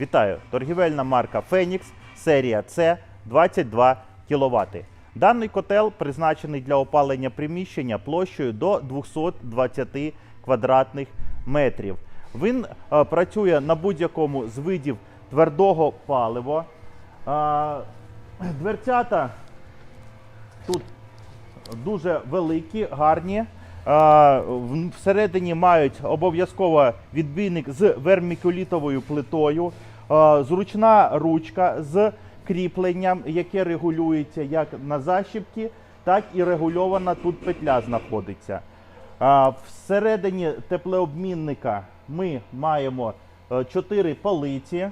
Вітаю! Торгівельна марка Фенікс, серія С 22 кВт. Даний котел призначений для опалення приміщення площею до 220 квадратних метрів. Він е, працює на будь-якому з видів твердого палива. Е, дверцята тут дуже великі, гарні. Всередині мають обов'язково відбійник з вермікулітовою плитою, зручна ручка з кріпленням, яке регулюється як на защіпки, так і регульована тут петля знаходиться. Всередині теплообмінника ми маємо 4 полиці.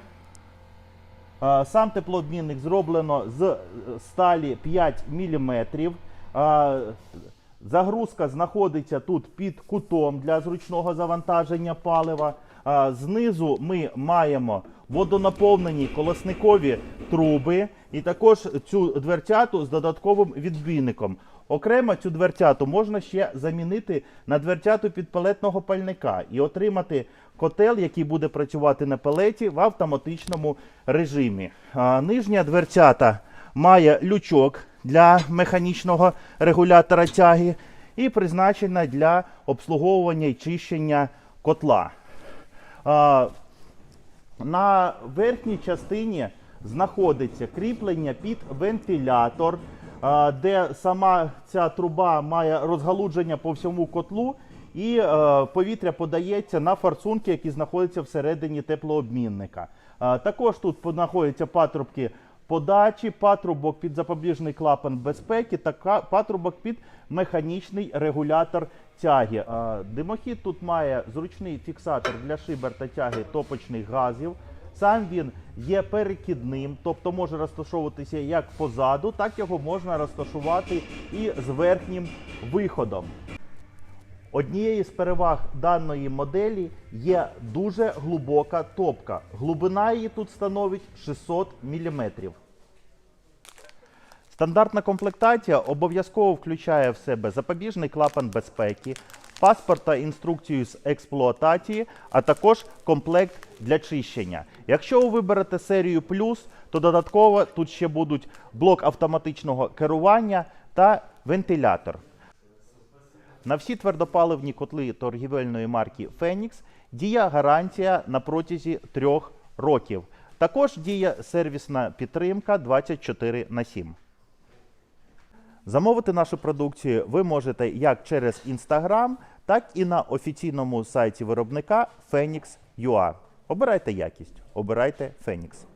Сам теплообмінник зроблено з е, сталі 5 мм. Загрузка знаходиться тут під кутом для зручного завантаження палива. Знизу ми маємо водонаповнені колосникові труби і також цю дверцяту з додатковим відбійником. Окремо цю дверцяту можна ще замінити на дверцяту підпалетного пальника і отримати котел, який буде працювати на пелеті в автоматичному режимі. Нижня дверцята має лючок для механічного регулятора тяги і призначена для обслуговування і чищення котла. На верхній частині знаходиться кріплення під вентилятор, де сама ця труба має розгалудження по всьому котлу, і е, повітря подається на форсунки, які знаходяться всередині теплообмінника. Також тут знаходяться патрубки подачі, патрубок під запобіжний клапан безпеки та патрубок під механічний регулятор тяги. Димохід тут має зручний фіксатор для шибер та тяги топочних газів. Сам він є перекидним, тобто може розташовуватися як позаду, так його можна розташувати і з верхнім виходом. Однією з переваг даної моделі є дуже глибока топка. Глибина її тут становить 600 мм. Стандартна комплектація обов'язково включає в себе запобіжний клапан безпеки, паспорт та інструкцію з експлуатації, а також комплект для чищення. Якщо ви виберете серію плюс, то додатково тут ще будуть блок автоматичного керування та вентилятор. На всі твердопаливні котли торгівельної марки Фенікс діє гарантія на протязі трьох років. Також діє сервісна підтримка 24 на 7. Замовити нашу продукцію ви можете як через Instagram, так і на офіційному сайті виробника Phoenix.ua. Обирайте якість, обирайте Phoenix.